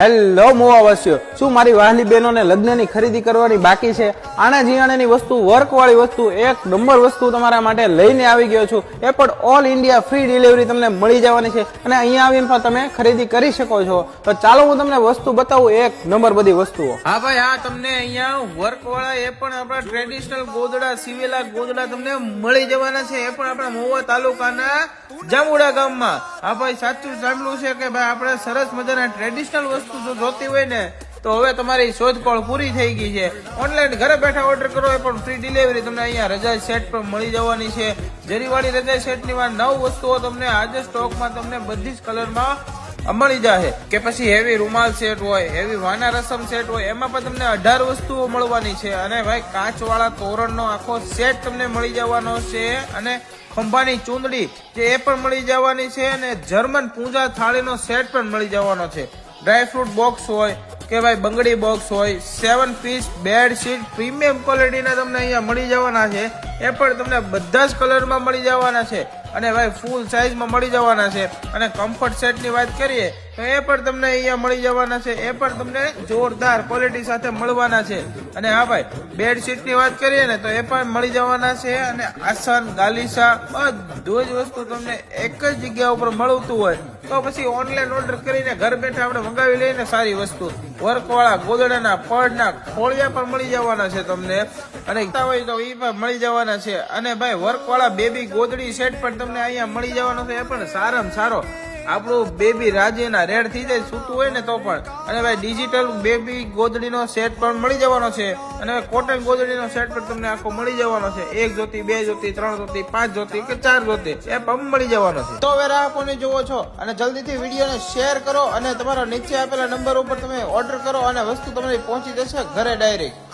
Hello મોવાવાસીઓ. શું મારી વાહલી બહેનોને લગ્નની ખરીદી કરવાની બાકી છે? આના જીયાણાની વસ્તુ, વર્કવાળી વસ્તુ, એક નંબર વસ્તુ તમારા માટે લઈને આવી ગયો છું. એ પણ ઓલ ઇન્ડિયા ફ્રી ડિલિવરી તમને મળી જવાની છે અને અહીંયા આવીને પણ તમે ખરીદી કરી શકો છો. તો ચાલો હું તમને વસ્તુ બતાવું એક નંબર બધી વસ્તુઓ. હા ભાઈ, હા, તમને અહીંયા વર્કવાળા એ પણ આપણા ટ્રેડિશનલ ગોદડા, સિવેલા ગોદડા તમને મળી જવાના છે. એ પણ આપણા મહુવા તાલુકાના જામુડા ગામમાં. હા ભાઈ, સાચું સાંભળ્યું છે કે ભાઈ, આપણે સરસ મજાના ટ્રેડિશનલ વસ્તુ જો જોતી હોય ને, તો હવે તમારી શોધખોળ પૂરી થઈ ગઈ છે. ઓનલાઈન ઘરે બેઠા ઓર્ડર કરો એ પણ ફ્રી ડિલિવરી તમને અહીંયા રજા સેટ પણ મળી જવાની છે. જરીવાળી રજા સેટની વાર નવ વસ્તુઓ તમને આજે સ્ટોકમાં તમને બધી જ કલરમાં મળી જશે કે પછી હેવી રૂમાલ સેટ હોય હેવી વાના રસમ સેટ હોય, એમાં પણ તમને અઢાર વસ્તુઓ મળવાની છે. અને ભાઈ કાચ વાળા તોરણનો આખો સેટ તમને મળી જવાનો છે અને ખંભાની ચૂંદડી જે એ પણ મળી જવાની છે અને જર્મન પૂજા થાળીનો સેટ પણ મળી જવાનો છે. ડ્રાયફ્રૂટ બોક્સ હોય કે ભાઈ બંગડી બોક્સ હોય સેવન પીસ બેડશીટ પ્રીમિયમ ક્વોલિટીના તમને અહીંયા મળી જવાના છે. એ પણ તમને બધા જ કલરમાં મળી જવાના છે. અને ભાઈ ફૂલ સાઇઝમાં મળી જવાના છે. અને કમ્ફર્ટ સેટની વાત કરીએ, તો એ પણ તમને અહીંયા મળી જવાના છે. એ પણ તમને જોરદાર ક્વોલિટી સાથે મળવાના છે. અને હા ભાઈ બેડશીટની વાત કરીએ ને, તો એ પણ મળી જવાના છે. અને આસન ગાલીસા, બધું જ વસ્તુ તમને એક જ જગ્યા ઉપર મળતું હોય. તો પછી ઓનલાઈન ઓર્ડર કરીને ઘર બેઠા આપણે મંગાવી લઈએ ને સારી વસ્તુ. વર્કવાળા ગોદડાના પડના ખોળિયા પણ મળી જવાના છે તમને. અને હોય તો એ પણ મળી જવાના છે. અને ભાઈ, વર્કવાળા બેબી ગોદડી સેટ પણ તમને અહીંયા મળી જવાનો છે. એ પણ સારામાં સારો આપણું બેબી રાજ્યના રેડ થઈ જાય, સૂતું હોય ને તો પણ. અને ભાઈ ડિજિટલ બેબી ગોદડીનો સેટ પણ મળી જવાનો છે. અને કોટન ગોદડીનો સેટ પણ તમને આખો મળી જવાનો છે. એક જોતી, બે જોતી, ત્રણ જોતી, પાંચ જોતી કે ચાર જોતી. એ પણ મળી જવાનો છે. તો હવે રાહકોને જોવો છો? અને જલ્દીથી વિડીયોને શેર કરો અને તમારા નીચે આપેલા નંબર ઉપર તમે ઓર્ડર કરો અને વસ્તુ તમને પહોંચી જશે ઘરે ડાયરેક્ટ